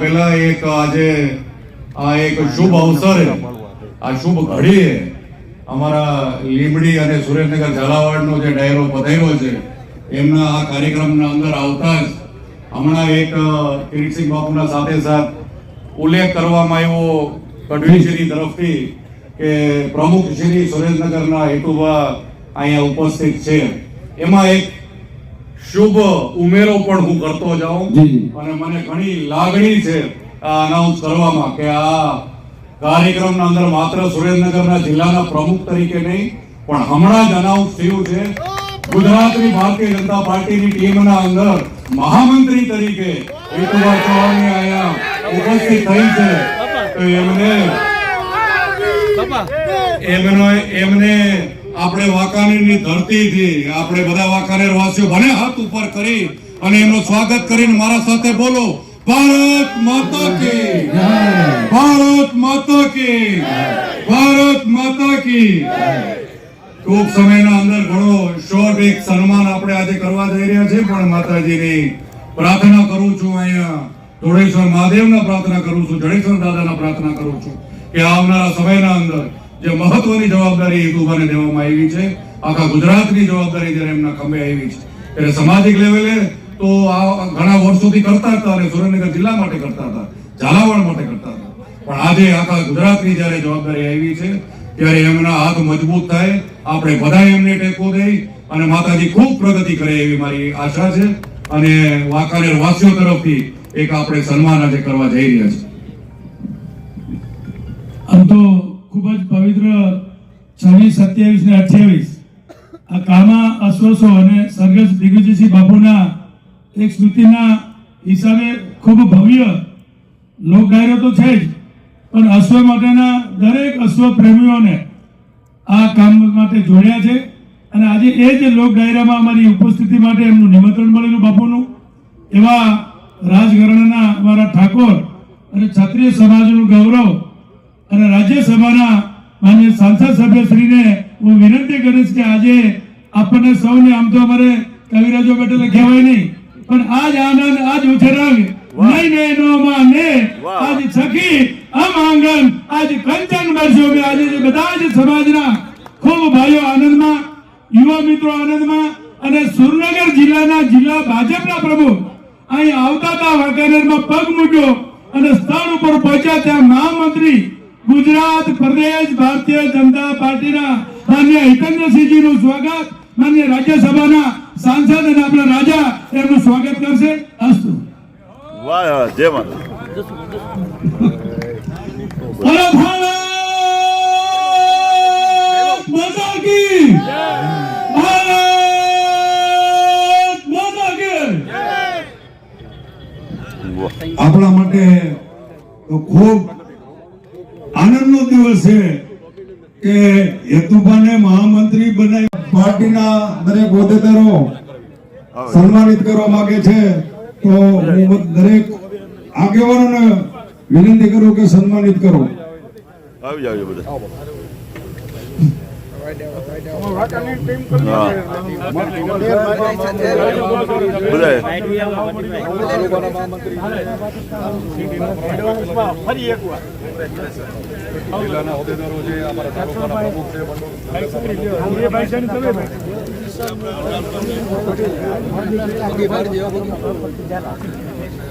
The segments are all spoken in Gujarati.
પહેલા એક આજે આ એક શુભ અવસરે, આ શુભ ઘડીએ અમારા લીંબડી અને સુરેન્દ્રનગર ઝાલાવાડનો જે ડાયરો પધાર્યો છે, એમના આ કાર્યક્રમના અંદર આવતા જ હમણાં એક કિરીટસિંહ બાપુના સાથે સાથ ઉલ્લેખ કરવામાં આવ્યો કઢવીશ્રી તરફથી કે પ્રમુખ શ્રી સુરેન્દ્રનગરના હેતુભા અહીંયા ઉપસ્થિત છે. એમાં એક શુભ ઉમેરો પણ હું કરતો જાઉં. અને મને ઘણી લાગણી છે આ અનાઉન્સ કરવામાં કે આ કાર્યક્રમના અંદર માત્ર સુરેન્દ્રનગરના જિલ્લાના પ્રમુખ તરીકે નહીં પણ હમણાં જ અનાઉન્સ થયું છે. ગુજરાતની ભારતીય જનતા પાર્ટીની ટીમના અંદર મહામંત્રી તરીકે હેતુભા ચૌહાણની અહીંયા ઉપસ્થિત થઈ છે. તો એમને એમનો એમને આપણે વાંકાનેરની ધરતીથી આપણે બધા વાંકાનેર વાસીઓ ભલે હાથ ઉપર કરી અને એમનું સ્વાગત કરીને મારા સાથે બોલો, ભારત માતા કી ભારત માતા કી ભારત માતા કી ટૂંક સમયના અંદર ઘણો શોર્ટ એક સન્માન આપણે આજે કરવા જઈ રહ્યા છીએ, પણ માતાજીની પ્રાર્થના કરું છું અહીંયા ધોળેશ્વર મહાદેવના પ્રાર્થના કરું છું, જડેશ્વર દાદાના પ્રાર્થના કરું છું કે આવનારા સમયના અંદર જે મહત્વની જવાબદારી હેતુભાને દેવામાં આવી છે. આખા ગુજરાતની જવાબદારી જ્યારે એમના ખંભે આવી છે. એટલે સામાજિક લેવલે તો આ ઘણા વર્ષોથી કરતા હતા અને સુરેન્દ્રનગર જિલ્લા માટે કરતા હતા. ઝાલાવાડ માટે કરતા હતા. પણ આજે આખા ગુજરાતની જ્યારે જવાબદારી આવી છે, ત્યારે એમના હાથ મજબૂત થાય. આપણે બધા એમને ટેકો દઈ અને માતાજી ખૂબ પ્રગતિ કરે એવી મારી આશા છે. અને વાંકાનેર વાસીઓ તરફથી એક આપણે સન્માન આજે કરવા જઈ રહ્યા છીએ. આમ તો ખૂબ જ પવિત્ર છવ્વીસ, સત્યાવીસ ને અઠ્યાવીસ. આ કામા અશ્વસો અને સરગસ દિગ્વિજયસિંહ બાપુના એક સ્મૃતિના હિસાબે ખૂબ ભવ્ય લોક તો છે જ, પણ અશ્વ માટેના દરેક અશ્વ પ્રેમીઓને આ કામ માટે જોડ્યા છે. અને આજે એ જ લોક ડાયરામાં અમારી ઉપસ્થિતિ માટે એમનું નિમંત્રણ મળેલું બાપુનું. એવા રાજઘરાણાના અમારા ઠાકોર અને ક્ષત્રિય સમાજનું ગૌરવ અને રાજ્યસભાના માન્ય સાંસદ સભ્યશ્રીને હું વિનંતી કરીશ કે આજે આપણને સૌને આમ તો અમારે કવિરાજો બેઠેલા કહેવાય નહીં પણ આજ આનંદ આજ ઉછરંગ નહીં નો માને. આજ સખી આમ આંગણ આજ કંચન બરસ્યો કે આજે બધા જ સમાજના ખૂબ ભાઈઓ આનંદમાં યુવા મિત્રો આનંદમાં અને સુરનગર જિલ્લાના જિલ્લા ભાજપના પ્રમુખ અહીં આવતા હતા વાંકાનેરમાં પગ મૂક્યો અને સ્થળ ઉપર પહોંચ્યા ત્યાં મહામંત્રી ગુજરાત પ્રદેશ ભારતીય જનતા પાર્ટીના માન્ય હિતેન્દ્રસિંહજી નું સ્વાગત. માન્ય રાજ્યસભાના સાંસદ અને આપણા રાજા એમનું સ્વાગત કરશે. અસ્તુ. વાહ જય માતા કી! આપણા માટે ખૂબ આનંદનો દિવસ છે કે હેતુભાને મહામંત્રી બનાવી પાર્ટીના દરેક હોદ્દેદારો સન્માનિત કરવા માંગે છે. તો હું દરેક આગેવાનોને વિનંતી કરું કે સન્માનિત કરો. આવી જાવ બધા. જિલ્લાના હોદ્દેદારો છે અમારા તાલુકાના પ્રમુખ છે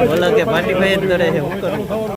બોલો કે પાર્ટી ભાઈ જ કરે છે